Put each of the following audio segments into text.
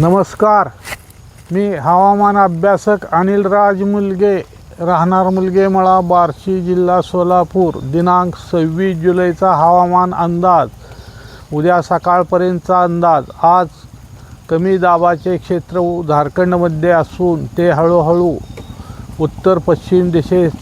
नमस्कार. मी हवामान अभ्यासक अनिल राज मुलगे राहणार मुलगेमळा बार्शी जिल्हा सोलापूर. दिनांक सव्वीस जुलैचा हवामान अंदाज. उद्या सकाळपर्यंतचा अंदाज. आज कमी दाबाचे क्षेत्र झारखंडमध्ये असून ते हळूहळू उत्तर पश्चिम दिशेस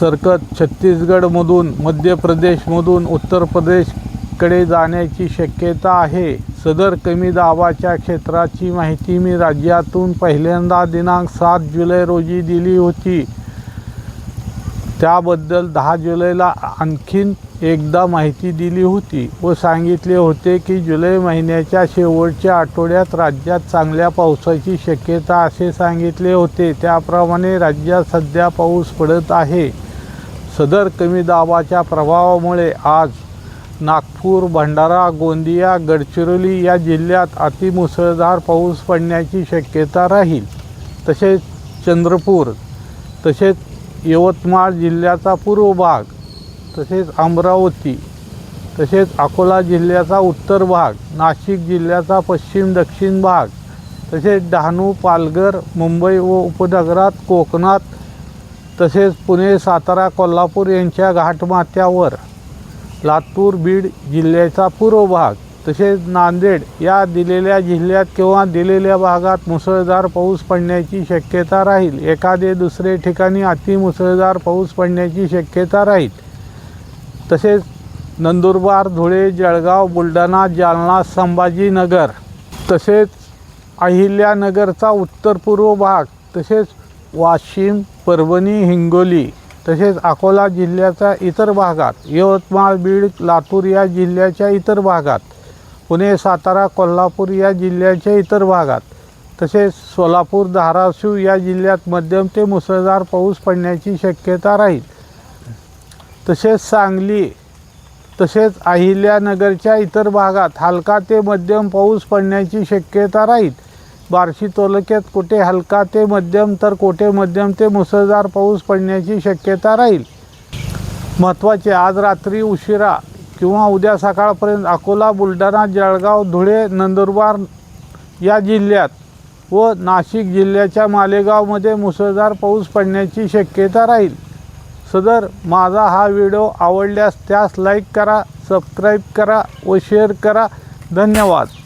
सरकत छत्तीसगडमधून मध्य प्रदेशमधून उत्तर प्रदेशकडे जाण्याची शक्यता आहे. सदर कमी दाबाच्या क्षेत्राची माहिती मी राज्यातून पहिल्यांदा दिनांक सात जुलै रोजी दिली होती. त्याबद्दल दहा जुलैला आणखीन एकदा माहिती दिली होती व सांगितले होते की जुलै महिन्याच्या शेवटच्या आठवड्यात राज्यात चांगल्या पावसाची शक्यता असे सांगितले होते. त्याप्रमाणे राज्यात सध्या पाऊस पडत आहे. सदर कमी दाबाच्या प्रभावामुळे आज नागपूर भंडारा गोंदिया गडचिरोली या जिल्ह्यात अतिमुसळधार पाऊस पडण्याची शक्यता राहील. तसेच चंद्रपूर तसेच यवतमाळ जिल्ह्याचा पूर्व भाग तसेच अमरावती तसेच अकोला जिल्ह्याचा उत्तर भाग नाशिक जिल्ह्याचा पश्चिम दक्षिण भाग तसेच डहाणू पालघर मुंबई व उपनगरात कोकणात तसेच पुणे सातारा कोल्हापूर यांच्या घाटमाथ्यावर लातूर बीड जिल्ह्याचा पूर्व भाग तसेच नांदेड या दिलेल्या जिल्ह्यात किंवा दिलेल्या भागात मुसळधार पाऊस पडण्याची शक्यता राहील. एखादे दुसरे ठिकाणी अतिमुसळधार पाऊस पडण्याची शक्यता राहील. तसेच नंदुरबार धुळे जळगाव बुलढाणा जालना संभाजीनगर तसेच अहिल्यानगरचा उत्तर पूर्व भाग तसेच वाशिम परभणी हिंगोली तसेच अकोला जिल्ह्याच्या इतर भागात यवतमाळ बीड लातूर या जिल्ह्याच्या इतर भागात पुणे सातारा कोल्हापूर या जिल्ह्याच्या इतर भागात तसेच सोलापूर धाराशिव या जिल्ह्यात मध्यम ते मुसळधार पाऊस पडण्याची शक्यता राहील. तसेच सांगली तसेच अहिल्यानगरच्या इतर भागात हलका ते मध्यम पाऊस पडण्याची शक्यता राहील. बार्शी तालुक्यात कुठे हलका ते मध्यम तर कुठे मध्यम ते मुसळधार पाऊस पडण्याची शक्यता राहील. महत्त्वाचे आज रात्री उशिरा किंवा उद्या सकाळपर्यंत अकोला बुलढाणा जळगाव धुळे नंदुरबार या जिल्ह्यात व नाशिक जिल्ह्याच्या मालेगावमध्ये मुसळधार पाऊस पडण्याची शक्यता राहील. सदर माझा हा व्हिडिओ आवडल्यास त्यास लाईक करा सबस्क्राईब करा व शेअर करा. धन्यवाद.